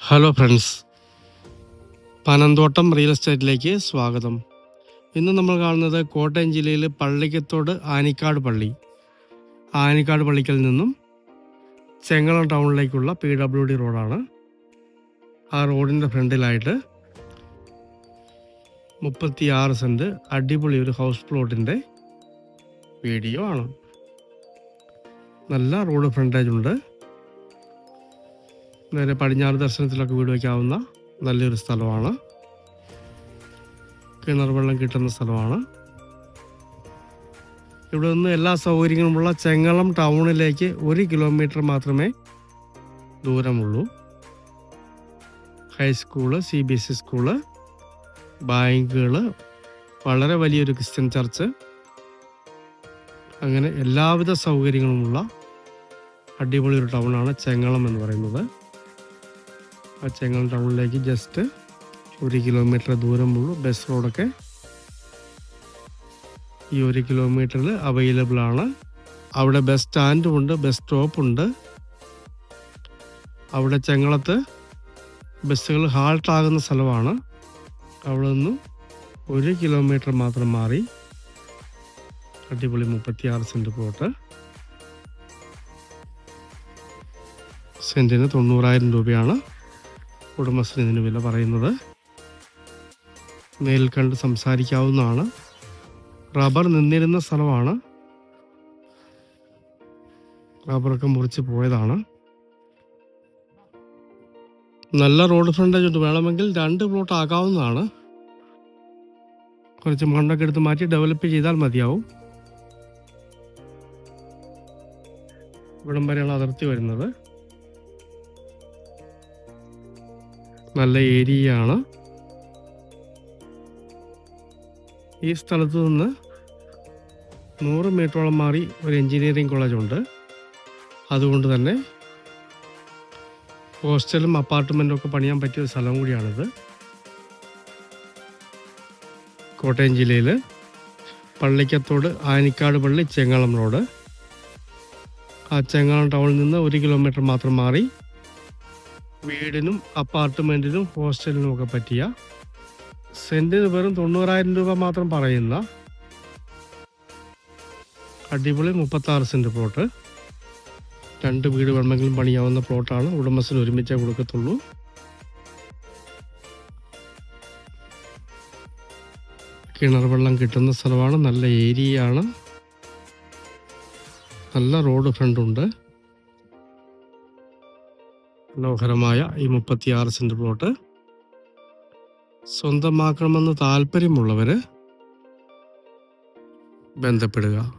Hello friends Panamthottam real എസ്റ്റേറ്റിലേക്ക് സ്വാഗതം. ഇന്ന് നമ്മൾ കാണുന്നത് കോട്ടയം ജില്ലയിൽ പള്ളിക്കത്തോട് ആനിക്കാട് പള്ളി. ആനിക്കാട് പള്ളിക്കൽ നിന്നും ചെങ്ങളം ടൗണിലേക്കുള്ള പി ഡബ്ല്യു ഡി റോഡാണ്. ആ റോഡിന്റെ ഫ്രണ്ടിലായിട്ട് മുപ്പത്തി ആറ് സെന്റ് അടിപൊളി ഒരു ഹൗസ് പ്ലോട്ടിന്റെ വീഡിയോ ആണ്. നല്ല റോഡ് ഫ്രണ്ടേജ് ഉണ്ട്. നേരെ പടിഞ്ഞാറ് ദർശനത്തിലൊക്കെ വീട് വയ്ക്കാവുന്ന നല്ലൊരു സ്ഥലമാണ്. കിണർ വെള്ളം കിട്ടുന്ന സ്ഥലമാണ്. ഇവിടെ നിന്ന് എല്ലാ സൗകര്യങ്ങളുമുള്ള ചെങ്ങളം ടൗണിലേക്ക് ഒരു കിലോമീറ്റർ മാത്രമേ ദൂരമുള്ളൂ. High school C B S E school ബാങ്കുകൾ വളരെ വലിയൊരു ക്രിസ്ത്യൻ ചർച്ച്. അങ്ങനെ എല്ലാവിധ സൗകര്യങ്ങളുമുള്ള അടിപൊളി ഒരു ടൗണാണ് ചെങ്ങളം എന്ന് പറയുന്നത്. ആ ചെങ്ങൽ ടൗണിലേക്ക് ജസ്റ്റ് ഒരു കിലോമീറ്റർ ദൂരമുള്ളൂ. ബസ് റോഡൊക്കെ ഈ ഒരു കിലോമീറ്ററിൽ അവൈലബിൾ ആണ്. അവിടെ ബസ് സ്റ്റാൻഡും ഉണ്ട് ബസ് സ്റ്റോപ്പ് ഉണ്ട്. അവിടെ ചെങ്ങളത്ത് ബസ്സുകൾ ഹാൾട്ടാകുന്ന സ്ഥലമാണ്. അവിടെ നിന്നും ഒരു കിലോമീറ്റർ മാത്രം മാറി. അടിപൊളി മുപ്പത്തിയാറ് സെന്റ് പ്ലോട്ട് സെന്റിന് തൊണ്ണൂറായിരം രൂപയാണ്. ഉടമസ്ഥന് ഇതിന് വില പറയുന്നത്? നേരിൽ കണ്ട് സംസാരിക്കാവുന്നതാണ്. റബ്ബർ നിന്നിരുന്ന സ്ഥലമാണ്. റബ്ബറൊക്കെ മുറിച്ച് പോയതാണ്. നല്ല റോഡ് ഫ്രണ്ടേജ് ഉണ്ട്. വേണമെങ്കിൽ രണ്ട് പ്ലോട്ട് ആകാവുന്നതാണ്. കുറച്ച് മണ്ണൊക്കെ എടുത്ത് മാറ്റി ഡെവലപ്പ് ചെയ്താൽ മതിയാവും. ഇവിടം വരെയാണ് അതിർത്തി വരുന്നത്. നല്ല ഏരിയയാണ്. ഈ സ്ഥലത്ത് നിന്ന് നൂറ് മീറ്ററോളം മാറി ഒരു എഞ്ചിനീയറിംഗ് കോളേജുണ്ട് അതുകൊണ്ട് തന്നെ ഹോസ്റ്റലും അപ്പാർട്ട്മെന്റും ഒക്കെ പണിയാൻ പറ്റിയ ഒരു സ്ഥലം കൂടിയാണിത്. കോട്ടയം ജില്ലയിൽ പള്ളിക്കത്തോട് ആനിക്കാട് പള്ളി ചെങ്ങളം റോഡ് ആ ചെങ്ങളം ടൗണിൽ നിന്ന് ഒരു കിലോമീറ്റർ മാത്രം മാറി വീടിനും അപ്പാർട്ട്മെന്റിനും ഹോസ്റ്റലിനും ഒക്കെ പറ്റിയ സെന്റിന് വെറും തൊണ്ണൂറായിരം രൂപ മാത്രം പറയുന്ന അടിപൊളി മുപ്പത്തി ആറ് സെന്റ് പ്ലോട്ട് രണ്ട് വീട് വേണമെങ്കിലും പണിയാവുന്ന പ്ലോട്ടാണ് ഉടമസ്ഥന് ഒരുമിച്ചേ കൊടുക്കത്തുള്ളൂ. കിണർ വെള്ളം കിട്ടുന്ന സ്ഥലമാണ്. നല്ല ഏരിയയാണ്. നല്ല റോഡ് ഫ്രണ്ട് ഉണ്ട്. മനോഹരമായ ഈ മുപ്പത്തിയാറ് സെന്റ് പ്ലോട്ട് സ്വന്തമാക്കണമെന്ന് താല്പര്യമുള്ളവര് ബന്ധപ്പെടുക.